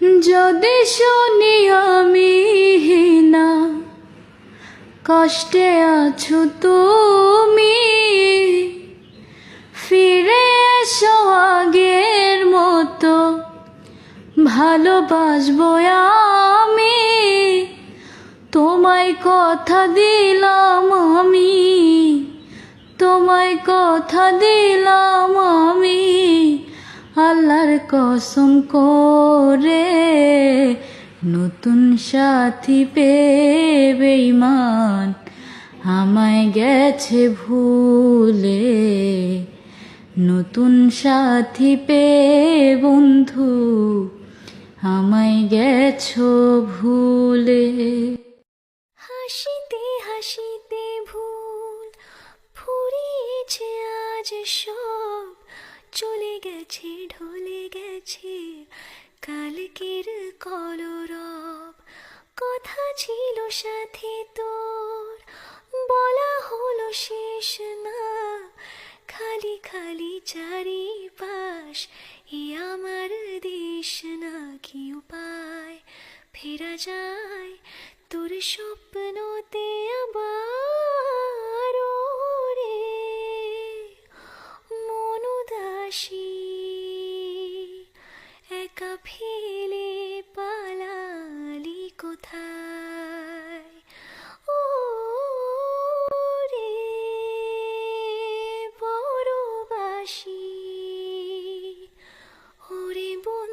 যদি শুনি আমি না কষ্টে আছো তুমি। ফিরে এসো আগের মতো, ভালোবাসবো আমি। তোমায় কথা দিলাম আমি, তোমায় কথা দিলাম আমি। কসম করে নতুন সাথী পেয়ে বেঈমান আমায় গেছে ভুলে। নতুন সাথী পে বন্ধু, আমায় গেছো ভুলে। হাসিতে হাসিতে ভুল ফুরিয়েছে আজ সব। চলে গেছে, ঢলে গেছে। কালকের কলরব, কথা ছিল সাথে তোর। বলা হলো শেষ না, খালি খালি চারিপাশ, এ আমার দেশ না কি উপায়? ফেরা যায় তোর স্বপ্নতে আবার। আসি একা ফেলে পালালি কোথায়? ও রে বড়বাসি ওরে বড়